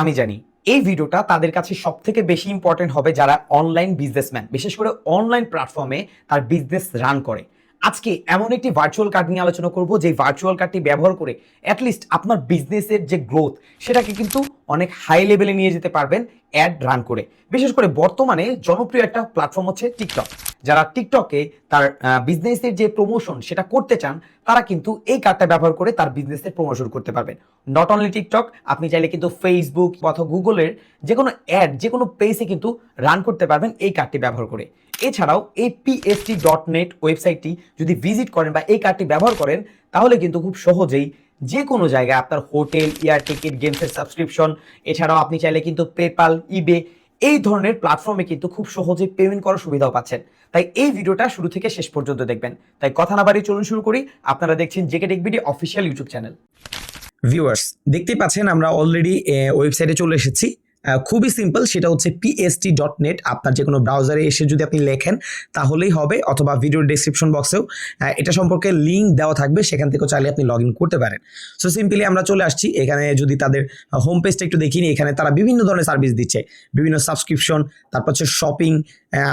আমি জানি। এই ভিডিওটা তাদের কাছে সব থেকে বেশি ইম্পর্টেন্ট হবে যারা অনলাইন বিজনেসম্যান বিশেষ করে অনলাইন প্ল্যাটফর্মে তার বিজনেস রান করে। আজকে এমন একটি ভার্চুয়াল কার্ড নিয়ে আলোচনা করব যে ভার্চুয়াল কার্ডটি ব্যবহার করে অ্যাটলিস্ট আপনার বিজনেসের যে গ্রোথ সেটাকে কিন্তু অনেক হাই লেভেলে নিয়ে যেতে পারবেন অ্যাড রান করে। বিশেষ করে বর্তমানে জনপ্রিয় একটা প্ল্যাটফর্ম হচ্ছে টিকটক যারা টিকটকে তার বিজনেসের যে প্রমোশন সেটা করতে চান, তারা কিন্তু এই কার্ডটা ব্যবহার করে তার বিজনেসের প্রমোশন করতে পারবেন। নট অনলি টিকটক আপনি চাইলে কিন্তু ফেসবুক অথবা গুগলের যে কোনো অ্যাড যে কোনো পেজে কিন্তু রান করতে পারবেন এই কার্ডটি ব্যবহার করে। এছাড়াও এই পিএসটি ডট নেট ওয়েবসাইটটি যদি ভিজিট করেন বা এই কার্ডটি ব্যবহার করেন, তাহলে কিন্তু খুব সহজেই যে কোনো জায়গায় আপনার হোটেল, এয়ার টিকিট, গেমসের সাবস্ক্রিপশন, এছাড়াও আপনি চাইলে কিন্তু পেপাল ইবে এই ধরনের প্ল্যাটফর্মে কিন্তু খুব সহজে পেমেন্ট করার সুবিধাও পাচ্ছেন। তাই এই ভিডিওটা শুরু থেকে শেষ পর্যন্ত দেখবেন। তাই কথা না বাড়িয়ে চলুন শুরু করি। আপনারা দেখছেন JK tech video official YouTube channel viewers দেখতেই পাচ্ছেন আমরা অলরেডি ওয়েবসাইটে চলে এসেছি। খুবই সিম্পল সেটা হচ্ছে পিএসটি ডট নেট আপনার যে কোনো ব্রাউজারে এসে যদি আপনি লেখেন, তাহলেই হবে, অথবা ভিডিওর ডেসক্রিপশন বক্সেও এটা সম্পর্কে লিঙ্ক দেওয়া থাকবে, সেখান থেকেও চাইলে আপনি লগ করতে পারেন। সো সিম্পলি আমরা চলে আসছি, এখানে যদি তাদের হোম পেজটা একটু দেখিনি এখানে তারা বিভিন্ন ধরনের সার্ভিস দিচ্ছে। বিভিন্ন সাবস্ক্রিপশন তারপর হচ্ছে শপিং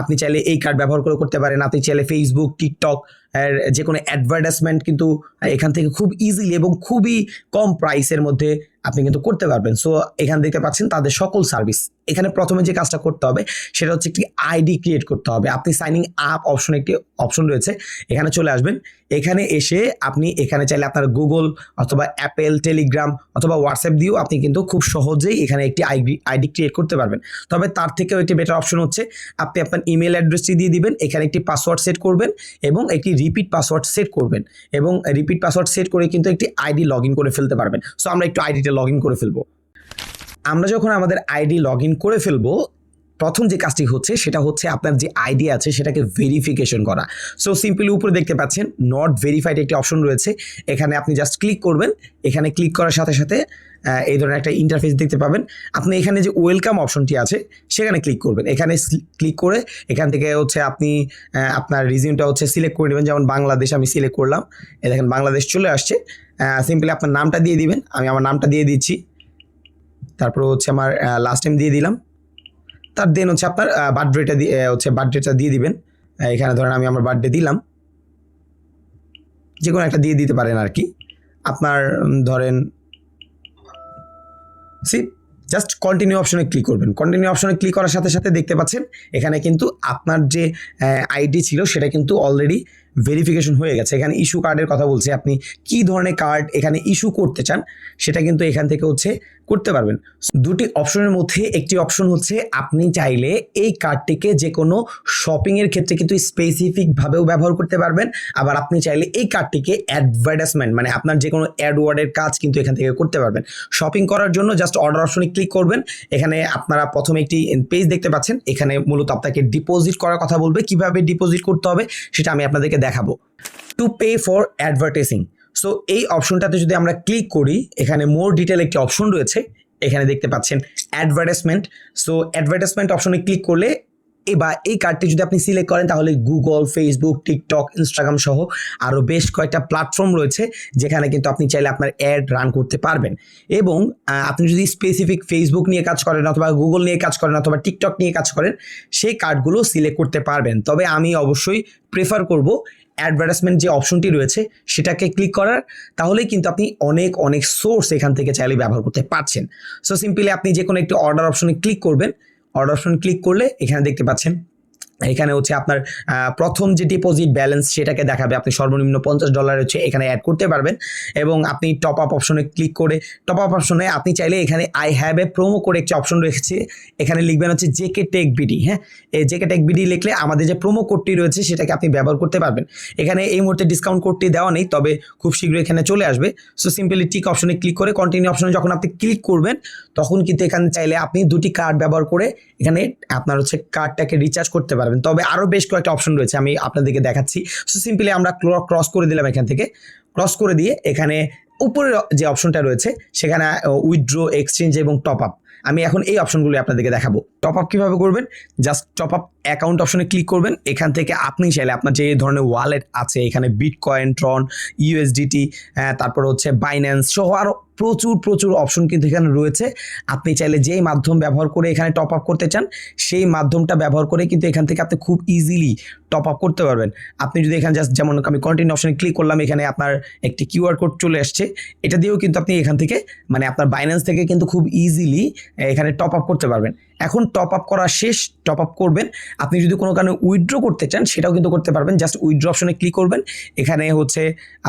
আপনি চাইলে এই কার্ড ব্যবহার করে করতে পারেন, আপনি চাইলে ফেসবুক টিকটক যে কোনো অ্যাডভার্টাইজমেন্ট কিন্তু এখান থেকে খুব ইজিলি এবং খুবই কম প্রাইসের মধ্যে আপনি কিন্তু করতে পারবেন। সো এখান দেখতে পাচ্ছেন তাদের সকল সার্ভিস এখানে প্রথমে যে কাজটা করতে হবে, সেটা হচ্ছে একটি আইডি ক্রিয়েট করতে হবে। আপনি সাইনিং আপ অপশন একটি অপশন রয়েছে, এখানে চলে আসবেন। এখানে এসে আপনি এখানে চাইলে আপনার গুগল অথবা অ্যাপেল টেলিগ্রাম অথবা হোয়াটসঅ্যাপ দিয়েও আপনি কিন্তু খুব সহজেই এখানে একটি আইডি আইডি ক্রিয়েট করতে পারবেন। তবে তার থেকেও একটি বেটার অপশন হচ্ছে, আপনি আপনার ইমেল অ্যাড্রেসটি দিয়ে দিবেন, এখানে একটি পাসওয়ার্ড সেট করবেন এবং একটি রিপিট পাসওয়ার্ড সেট করবেন এবং রিপিট পাসওয়ার্ড সেট করে কিন্তু একটি আইডি লগ করে ফেলতে পারবেন। সো আমরা একটু আইডিটা লগ করে ফেলব। আমরা যখন আমাদের আইডি লগ ইন করে ফেলব, প্রথম যে কাজটি হচ্ছে সেটা হচ্ছে আপনার যে আইডি আছে সেটাকে ভেরিফিকেশন করা। সো সিম্পলি উপরে দেখতে পাচ্ছেন নট ভেরিফাইড একটি অপশন রয়েছে। এখানে আপনি জাস্ট ক্লিক করবেন, এখানে ক্লিক করার সাথে সাথে এই ধরনের একটা ইন্টারফেস দেখতে পাবেন। আপনি এখানে যে ওয়েলকাম অপশনটি আছে, সেখানে ক্লিক করবেন। এখানে ক্লিক করে এখান থেকে হচ্ছে আপনি আপনার রিজিউমটা হচ্ছে সিলেক্ট করে নেবেন। যেমন বাংলাদেশ আমি সিলেক্ট করলাম। দেখেন, বাংলাদেশ চলে আসছে। সিম্পলি আপনার নামটা দিয়ে দিবেন। আমি আমার নামটা দিয়ে দিচ্ছি। তারপর হচ্ছে আমার লাস্ট টাইম দিয়ে দিলাম। তার দেন হচ্ছে আপনার বার্থডেটা দিয়ে হচ্ছে বার্থডেটা দিয়ে দিবেন। এখানে ধরেন আমি আমার বার্থডে দিলাম। যে কোনো একটা দিয়ে দিতে পারেন আর কি। আপনার ধরেন সি জাস্ট কন্টিনিউ অপশনে ক্লিক করবেন। কন্টিনিউ অপশনে ক্লিক করার সাথে সাথে দেখতে পাচ্ছেন, এখানে কিন্তু আপনার যে আইডি ছিল সেটা কিন্তু অলরেডি ভেরিফিকেশন হয়ে গেছে। এখানে ইস্যু কার্ডের কথা বলছে আপনি। কি ধরনের কার্ড এখানে ইস্যু করতে চান, সেটা কিন্তু এখান থেকে হচ্ছে করতে পারবেন। দুটি অপশনের মধ্যে একটি অপশন হচ্ছে আপনি চাইলে এই কার্ডটিকে যে কোনো শপিংয়ের ক্ষেত্রে কিন্তু স্পেসিফিকভাবেও ব্যবহার করতে পারবেন। আবার আপনি চাইলে এই কার্ডটিকে অ্যাডভার্টাইজমেন্ট মানে আপনার যে কোনো অ্যাডওয়ার্ডের কাজ কিন্তু এখান থেকে করতে পারবেন। শপিং করার জন্য জাস্ট অর্ডার অপশনে ক্লিক করবেন। এখানে আপনারা প্রথমে একটি পেজ দেখতে পাচ্ছেন। এখানে মূলত আপনাকে ডিপোজিট করার কথা বলবে। কীভাবে ডিপোজিট করতে হবে, সেটা আমি আপনাদেরকে দেখাবো। To pay for advertising so এই অপশনটাতে যদি আমরা ক্লিক করি, এখানে মোর ডিটেল একটি অপশন রয়েছে। এখানে দেখতে পাচ্ছেন অ্যাডভার্টাইজমেন্ট সো অ্যাডভার্টাইজমেন্ট অপশনে ক্লিক করলে এবার এই কার্ডটি যদি আপনি সিলেক্ট করেন, তাহলে গুগল ফেসবুক টিকটক ইনস্টাগ্রাম সহ আরও বেশ কয়েকটা প্ল্যাটফর্ম রয়েছে, যেখানে কিন্তু আপনি চাইলে আপনার অ্যাড রান করতে পারবেন। এবং আপনি যদি স্পেসিফিক ফেসবুক নিয়ে কাজ করেন অথবা গুগল নিয়ে কাজ করেন অথবা টিকটক নিয়ে কাজ করেন, সেই কার্ডগুলো সিলেক্ট করতে পারবেন। তবে আমি অবশ্যই প্রেফার করব অ্যাডভার্টাইজমেন্ট যে অপশনটি রয়েছে, সেটাকে ক্লিক করার। তাহলেই কিন্তু আপনি অনেক অনেক সোর্স এখান থেকে চাইলে ব্যবহার করতে পারছেন। সো সিম্পলি আপনি যে কোনো একটি অর্ডার অপশনে ক্লিক করবেন অর্ডার অপশন ক্লিক করলে এখানে দেখতে পাচ্ছেন এখানে হচ্ছে আপনার প্রথম যে ডিপোজিট ব্যালেন্স সেটাকে দেখাবে, আপনি সর্বনিম্ন পঞ্চাশ ডলার হচ্ছে এখানে অ্যাড করতে পারবেন এবং আপনি টপ আপ অপশনে ক্লিক করে টপ আপ অপশনে আপনি চাইলে এখানে আই হ্যাভ এ প্রোমো করে একটি অপশন রেখেছে এখানে লিখবেন হচ্ছে জেকে টেক বিডি হ্যাঁ? এই জেকে টেক বিডি লিখলে আমাদের যে প্রোমো কোডটি রয়েছে সেটাকে আপনি ব্যবহার করতে পারবেন। এখানে এই মুহূর্তে ডিসকাউন্ট কোডটি দেওয়া নেই, তবে খুব শীঘ্রই এখানে চলে আসবে। সো সিম্পলি টিক অপশনে ক্লিক করে কন্টিনিউ অপশনে যখন আপনি ক্লিক করবেন, তখন কিন্তু এখানে চাইলে আপনি দুটি কার্ড ব্যবহার করে এখানে আপনার হচ্ছে কার্ডটাকে রিচার্জ করতে পারবেন। তবে আরও বেশ কয়েকটা অপশন রয়েছে, আমি আপনাদেরকে দেখাচ্ছি। সো সিম্পলি আমরা ক্রস করে দিলাম এখান থেকে। ক্রস করে দিয়ে এখানে উপরের যে অপশনটা রয়েছে, সেখানে উইথড্রো এক্সচেঞ্জ এবং টপ আপ আমি এখন এই অপশনগুলি আপনাদেরকে দেখাবো। টপ আপ কীভাবে করবেন? জাস্ট টপ আপ অ্যাকাউন্ট অপশনে ক্লিক করবেন। এখান থেকে আপনি চাইলে আপনার যে ধরনের ওয়ালেট আছে, এখানে বিটকয়েন ট্রন ইউএসডিটি তারপর হচ্ছে বাইন্যান্স সহ আরও প্রচুর প্রচুর অপশন কিন্তু এখানে রয়েছে। আপনি চাইলে যেই মাধ্যম ব্যবহার করে এখানে টপ আপ করতে চান, সেই মাধ্যমটা ব্যবহার করে কিন্তু এখান থেকে আপনি খুব ইজিলি টপ আপ করতে পারবেন। আপনি যদি এখানে জাস্ট যেমন আমি কন্টিনিউ অপশনে ক্লিক করলাম, এখানে আপনার একটি কিউআর কোড চলে আসছে, এটা দিয়েও কিন্তু আপনি এখান থেকে মানে আপনার বাইন্যান্স থেকে কিন্তু খুব ইজিলি এখানে টপ আপ করতে পারবেন। এখন টপ আপ করা শেষ টপ আপ করবেন। আপনি যদি কোনো কারণে উইথড্র করতে চান, সেটাও কিন্তু করতে পারবেন। জাস্ট উইথড্র অপশনে ক্লিক করবেন। এখানে হচ্ছে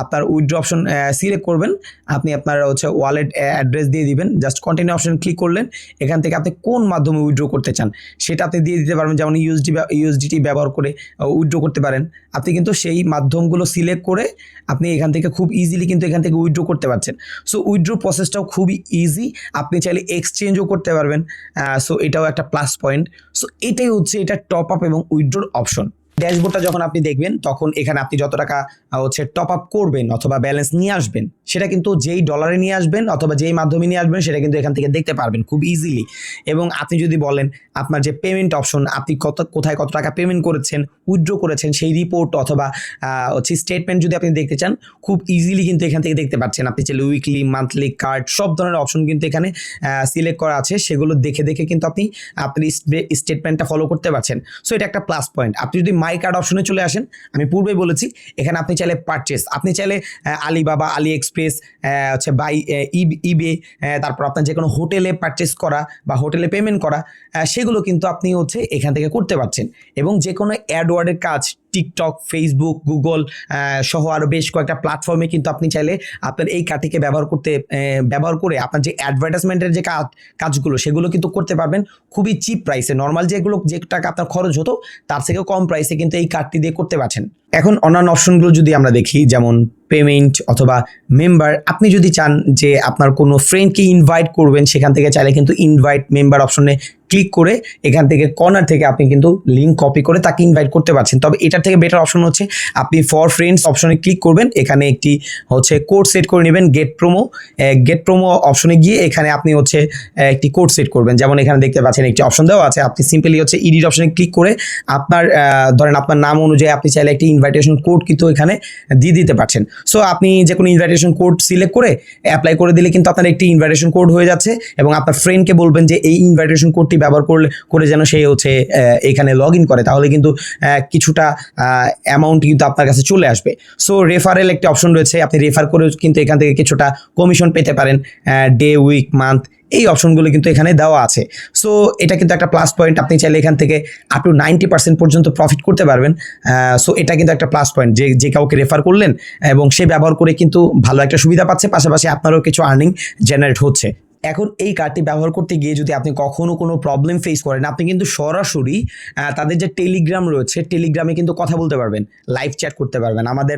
আপনার উইথড্র অপশন সিলেক্ট করবেন। আপনি আপনার হচ্ছে ওয়ালেট অ্যাড্রেস দিয়ে দিবেন। জাস্ট কন্টিনিউ অপশন ক্লিক করলেন। এখান থেকে আপনি কোন মাধ্যমে উইথড্র করতে চান, সেটা আপনি দিয়ে দিতে পারবেন। যেমন ইউএসডি ইউএসডিটি ব্যবহার করে উইথড্র করতে পারেন। আপনি কিন্তু সেই মাধ্যমগুলো সিলেক্ট করে আপনি এখান থেকে খুব ইজিলি কিন্তু এখান থেকে উইথড্র করতে পারছেন। সো উইথড্র প্রসেসটাও খুবই ইজি আপনি চাইলে এক্সচেঞ্জও করতে পারবেন। সো এটাও একটা প্লাস পয়েন্ট সো এটাই হচ্ছে এটা টপ আপ এবং উইথড্রোর অপশন ড্যাশবোর্ডটা যখন আপনি দেখবেন, তখন এখানে আপনি যত টাকা হচ্ছে টপ আপ করবেন অথবা ব্যালেন্স নিয়ে আসবেন, সেটা কিন্তু যেই ডলারে নিয়ে আসবেন অথবা যেই মাধ্যমে নিয়ে আসবেন, সেটা কিন্তু এখান থেকে দেখতে পারবেন খুব ইজিলি এবং আপনি যদি বলেন, আপনার যে পেমেন্ট অপশন আপনি কত, কোথায় কত টাকা পেমেন্ট করেছেন উইথড্র করেছেন, সেই রিপোর্ট অথবা হচ্ছে স্টেটমেন্ট যদি আপনি দেখতে চান, খুব ইজিলি কিন্তু এখান থেকে দেখতে পাচ্ছেন। আপনি চাইলে উইকলি মান্থলি কার্ড সব ধরনের অপশন কিন্তু এখানে সিলেক্ট করা আছে। সেগুলো দেখে দেখে কিন্তু আপনি আপনার স্টেটমেন্টটা ফলো করতে পারছেন। সো এটা একটা প্লাস পয়েন্ট আপনি যদি মাই কার্ড অপশনে চলে আসেন। আমি পূর্বে বলেছি, এখানে আপনি চাইলে পারচেস আপনি চাইলে আলিবাবা আলি এক্সপ্রেস হচ্ছে বাই ইবে তারপর আপনার যে কোনো হোটেলে পারচেস করা বা হোটেলে পেমেন্ট করা সেগুলো কিন্তু আপনি হচ্ছে এখান থেকে করতে পারছেন। এবং যে কোনো অ্যাডওয়ার্ডের কাজ টিকটক ফেসবুক গুগল সহ আরও বেশ কয়েকটা প্ল্যাটফর্মে কিন্তু আপনি চাইলে আপনার এই কার্ডটিকে ব্যবহার করতে ব্যবহার করে আপনার যে অ্যাডভার্টাইজমেন্টের যে কাজ, কাজগুলো, সেগুলো কিন্তু করতে পারবেন। খুবই চিপ প্রাইসে নর্মাল যেগুলো, যে টাকা আপনার খরচ হতো, তার থেকেও কম প্রাইসে কিন্তু এই কার্ডটি দিয়ে করতে পারছেন। এখন অন্যান্য অপশনগুলো যদি আমরা দেখি, যেমন পেমেন্ট অথবা মেম্বার আপনি যদি চান যে আপনার কোনো ফ্রেন্ডকে ইনভাইট করবেন, সেখান থেকে চাইলে কিন্তু ইনভাইট মেম্বার অপশনে ক্লিক করে এখান থেকে কর্নার থেকে আপনি কিন্তু লিঙ্ক কপি করে তাকে ইনভাইট করতে পারছেন। তবে এটার থেকে বেটার অপশন হচ্ছে, আপনি ফর ফ্রেন্ডস অপশনে ক্লিক করবেন। এখানে একটি হচ্ছে কোড সেট করে নেবেন গেট প্রোমো গেট প্রোমো অপশনে গিয়ে এখানে আপনি হচ্ছে একটি কোড সেট করবেন। যেমন এখানে দেখতে পাচ্ছেন একটি অপশন দেওয়া আছে। আপনি সিম্পলি হচ্ছে ইডিট অপশনে ক্লিক করে আপনার ধরেন আপনার নাম অনুযায়ী আপনি চাইলে একটি ইনভাইটেশন কোড কিন্তু এখানে দিয়ে দিতে পারছেন। সো আপনি যে কোনো ইনভাইটেশন কোড সিলেক্ট করে অ্যাপ্লাই করে দিলে কিন্তু আপনার একটি ইনভাইটেশন কোড হয়ে যাচ্ছে এবং আপনার ফ্রেন্ডকে বলবেন যে, এই ইনভাইটেশন কোডটি ব্যবহার করলে, করে যেন সে হচ্ছে এখানে লগ ইন করে, তাহলে কিন্তু কিছুটা অ্যামাউন্ট কিন্তু আপনার কাছে চলে আসবে। সো রেফারেল একটি অপশন রয়েছে, আপনি রেফার করেও কিন্তু এখান থেকে কিছুটা কমিশন পেতে পারেন ডে উইক মান্থ এই অপশনগুলো কিন্তু এখানে দেওয়া আছে। সো এটা কিন্তু একটা প্লাস পয়েন্ট আপনি চাইলে এখান থেকে আপ টু নাইনটি পার্সেন্ট পর্যন্ত প্রফিট করতে পারবেন সো এটা কিন্তু একটা প্লাস পয়েন্ট যে যে কাউকে রেফার করলেন, এবং সে ব্যবহার করে কিন্তু ভালো একটা সুবিধা পাচ্ছে, পাশাপাশি আপনারও কিছু আর্নিং জেনারেট হচ্ছে। এখন এই কার্ডটি ব্যবহার করতে গিয়ে যদি আপনি কখনো কোনো প্রবলেম ফেস করেন, আপনি কিন্তু সরাসরি তাদের যে টেলিগ্রাম রয়েছে টেলিগ্রামে কিন্তু কথা বলতে পারবেন লাইভ চ্যাট করতে পারবেন। আমাদের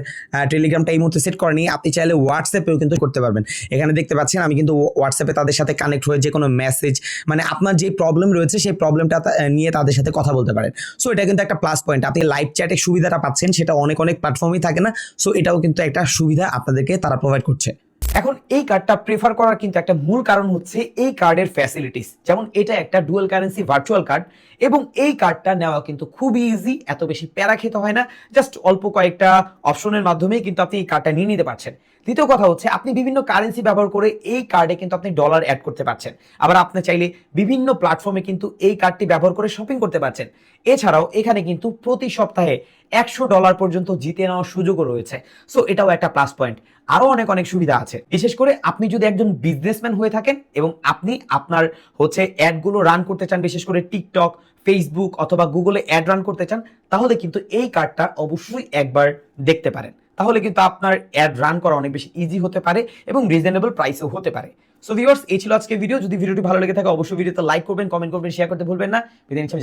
টেলিগ্রামটা এই মুহূর্তে সেট করেনি, আপনি চাইলে হোয়াটসঅ্যাপেও কিন্তু করতে পারবেন। এখানে দেখতে পাচ্ছেন, আমি কিন্তু হোয়াটসঅ্যাপে তাদের সাথে কানেক্ট হয়ে যে কোনো মেসেজ মানে আপনার যে প্রবলেম রয়েছে, সেই প্রবলেমটা নিয়ে তাদের সাথে কথা বলতে পারেন। সো এটা কিন্তু একটা প্লাস পয়েন্ট আপনি লাইভ চ্যাটের সুবিধাটা পাচ্ছেন, সেটা অনেক অনেক প্ল্যাটফর্মেই থাকে না। সো এটাও কিন্তু একটা সুবিধা আপনাদেরকে তারা প্রোভাইড করছে। এখন এই কার্ডটা প্রেফার করার কিন্তু একটা মূল কারণ হচ্ছে এই কার্ডের ফ্যাসিলিটিস যেমন এটা একটা ডুয়েল কারেন্সি ভার্চুয়াল কার্ড এবং এই কার্ডটা নেওয়া কিন্তু খুবই ইজি এত বেশি প্যারা খেতে হয় না জাস্ট অল্প কয়েকটা অপশনের মাধ্যমে কিন্তু আপনি এই কার্ডটা নিয়ে নিতে পারছেন। দ্বিতীয় কথা হচ্ছে, আপনি বিভিন্ন কারেন্সি ব্যবহার করে এই কার্ডে কিন্তু আপনি ডলার অ্যাড করতে পারছেন। আবার আপনি চাইলে বিভিন্ন প্ল্যাটফর্মে কিন্তু এই কার্ডটি ব্যবহার করে শপিং করতে পারছেন। এছাড়াও এখানে কিন্তু প্রতি সপ্তাহে একশো ডলার পর্যন্ত জিতে নেওয়ার সুযোগও রয়েছে। সো এটাও একটা প্লাস পয়েন্ট আরও অনেক অনেক সুবিধা আছে। বিশেষ করে আপনি যদি একজন বিজনেসম্যান হয়ে থাকেন এবং আপনি আপনার হচ্ছে অ্যাডগুলো রান করতে চান, বিশেষ করে টিকটক ফেসবুক অথবা গুগলে অ্যাড রান করতে চান, তাহলে কিন্তু এই কার্ডটা অবশ্যই একবার দেখতে পারেন। তাহলে কিন্তু আপনার অ্যাড রান করা অনেক বেশি ইজি হতে পারে এবং রিজনেবল প্রাইসেও হতে পারে। সো ভিউয়ার্স এই ছিল আজকে ভিডিও যদি ভিডিওটি ভালো লেগে থাকে, অবশ্যই ভিডিওতে লাইক করবেন কমেন্ট করবেন শেয়ার করতে ভুলবেন না।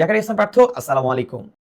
জাকারিয়া ইসলাম পার্থ। আসসালামু আলাইকুম।